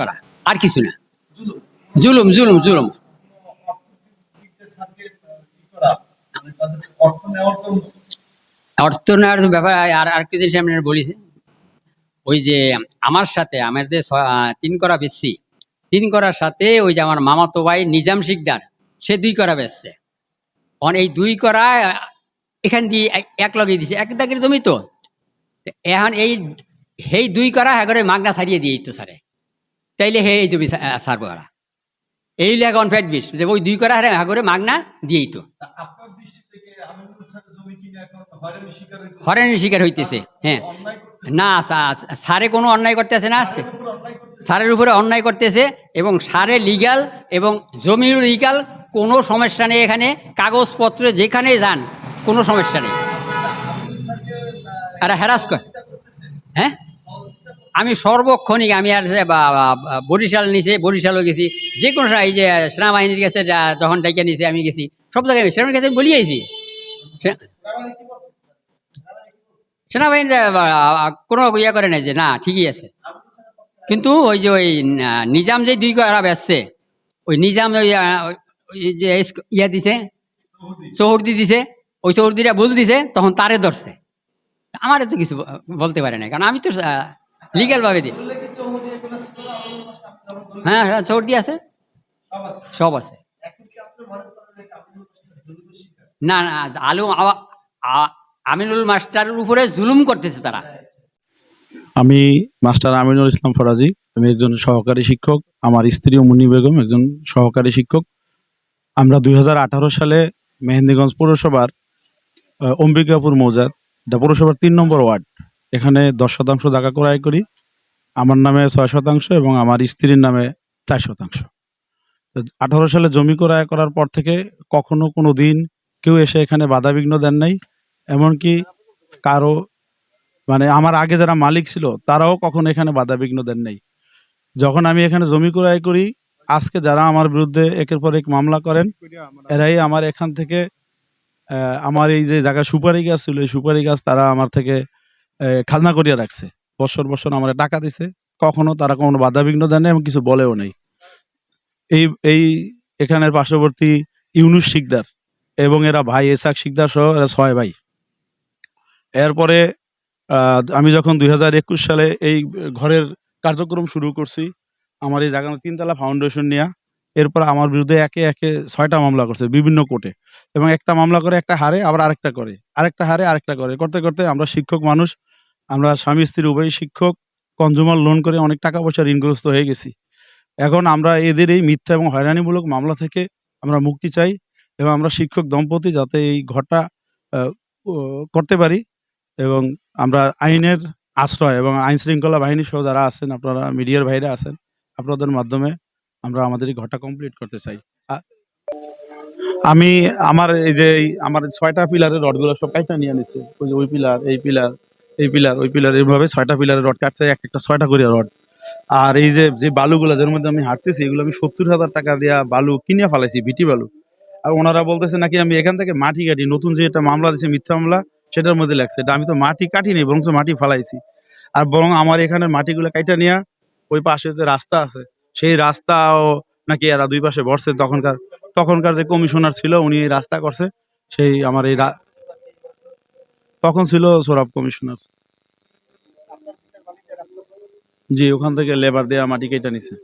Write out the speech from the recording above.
করা আর কিছু না। জুলুম জুলুম জুলুম। অর্থ নেওয়ার ব্যাপার আর আর কিছু জিনিস আমি বলিছি ওই যে আমার সাথে ছ- আহ, তিন করা বেশি তিন করার সাথে ওই যে আমার মামাতো ভাই নিজাম শিকদার সে দুই করা বেচছে। অন এই দুই করা এখান দিয়ে এক- লগে দিছে এক দাগের জমি তো। এখন এই সেই দুই করা এগারে মাগনা ছাড়িয়ে দিয়ে তো স্যারে। তাইলে হে এই জমি সারবো ওরা এই লেখ অন ফ্যাট বিষ। যে ওই দুই করা হারে এগারে মাগনা দিয়েই তো। হরেনের শিকার হইতেছে? হ্যাঁ। না সারে কোনো অন্যায় করতেছে না সারের উপরে অন্যায় করতেছে? এবং সারে লিগাল এবং জমির লিগাল কোনো সমস্যা নেই এখানে। কাগজপত্র যেখানে যান কোনো সমস্যা নেই। আর হ্যারাস কর। হ্যাঁ। আমি সর্বক্ষণিক আমি আর বরিশাল নিছে বরিশালও গেছি যে কোনো এই যে সেনাবাহিনীর কাছে যখন ডাইকা নিছে, আমি গেছি সব জায়গায় আমি সেনাবাহিনীর কাছে বলি আইছি? সেনাবাহিনী কোনো ইয়ে করে নাই যে না, ঠিকই আছে কিন্তু ওই যে ওই নিজাম যে দুই করা বেচছে ওই নিজাম ওই যে ইয়া দিছে। চৌহর্দি দিছে, ওই চৌহর্দিটা ভুল দিছে, তখন তারে ধরছে আমার তো কিছু বলতে পারে না কারণ আমি তো লিগ্যাল ভাবে দিই বললে কি চৌহদি এগুলো ছিল আমিনুল মাস্টার আপনি যেমন বললেন, হ্যাঁ হ্যাঁ চৌহর্দি আছে সব আছে। মনে? না না আলু আমিনুল মাস্টারের উপরে জুলুম করতেছে তারা আমি মাস্টার আমিনুল ইসলাম ফরাজি আমি একজন সহকারী শিক্ষক আমার স্ত্রী মুন্নি বেগম একজন সহকারী শিক্ষক আমরা দু হাজার আঠারো সালে মেহেন্দিগঞ্জ পৌরসভার অম্বিকাপুর মৌজার পৌরসভার তিন নম্বর ওয়ার্ড এখানে দশ শতাংশ জায়গা ক্রয় করি। আমার নামে ছয় শতাংশ এবং আমার স্ত্রীর নামে চার শতাংশ। আঠারো সালে জমি ক্রয় করার পর থেকে কখনো কোনো দিন কেউ এসে এখানে বাধাবিঘ্ন দেন নাই। এমনকি কারও মানে আমার আগে যারা মালিক ছিল, তারাও কখনো এখানে বাধা বিঘ্ন দেন নাই। যখন আমি এখানে জমি ক্রয় করি, আজকে যারা আমার বিরুদ্ধে একের পর এক মামলা করেন, এরাই আমার এখান থেকে আমার এই যে জায়গা সুপারি গাছ ছিল, এই সুপারি গাছ তারা আমার থেকে খাজনা করিয়া রাখছে। বছর বছর আমার টাকা দিছে। কখনো তারা কোনো বাধা বিঘ্ন দেন নাই এবং কিছু বলেও নাই। এই এই এখানের পার্শ্ববর্তী ইউনুস শিকদার এবং এরা ভাই এসাক শিকদার সহ এরা ছয় ভাই। এরপরে আমি যখন দুই হাজার একুশ সালে এই ঘরের কার্যক্রম শুরু করছি, আমার এই জায়গা তিনতলা ফাউন্ডেশন নিয়ে, এরপর আমার বিরুদ্ধে একে একে ছয়টা মামলা করছে বিভিন্ন কোর্টে। এবং একটা মামলা করে, একটা হারে, আবার আরেকটা করে। আরেকটা হারে, আরেকটা করে। করতে করতে আমরা শিক্ষক মানুষ আমরা স্বামী স্ত্রী উভয় শিক্ষক কনজুমার লোন করে অনেক টাকা পয়সা ঋণগ্রস্ত হয়ে গেছি। এখন আমরা এদের এই মিথ্যা এবং হয়রানিমূলক মামলা থেকে আমরা মুক্তি চাই এবং আমরা শিক্ষক দম্পতি যাতে এই ও, করতে পারি এবং আমরা আইনের আশ্রয় এবং আইন শৃঙ্খলা বাহিনী সহ যারা আছেন আপনারা মিডিয়ার ভাইরা আছেন আপনাদের মাধ্যমে আমরা আমাদের এই ঘরটা কমপ্লিট করতে চাই। আমি আমার এই যে আমার ছয়টা পিলারের রডগুলো সব কাইটা নিয়ে নিচ্ছে। ওই পিলার এই পিলার এই পিলার ওই পিলার এইভাবে ছয়টা পিলারের রড কাটছে, এক একটা ছয়টা করে রড আর এই যে যে বালুগুলো যার মধ্যে আমি হাঁটতেছি, এগুলো আমি সত্তর হাজার টাকা দিয়া বালু কিনে ফেলাইছি, ভিটি বালু। আর ওনারা বলতেছে নাকি আমি এখান থেকে মাটি কাটি, নতুন যে একটা মামলা দিয়েছে মিথ্যা মামলা, সেটার মধ্যে লাগছে এটা আমি তো মাটি কাটিনি বরং মাটি ফালাইছি। আর বরং আমার এখানে মাটিগুলো কাইটা নিয়ে, ওই পাশে যে রাস্তা আছে, সেই রাস্তাও নাকি এরা দুই পাশে বসছে তখনকার তখনকার যে কমিশনার ছিল, উনি রাস্তা করছে, সেই আমার এই তখন ছিল সৌরভ কমিশনার। জি ওখান থেকে লেবার দেয়া মাটি কেটে নিছে।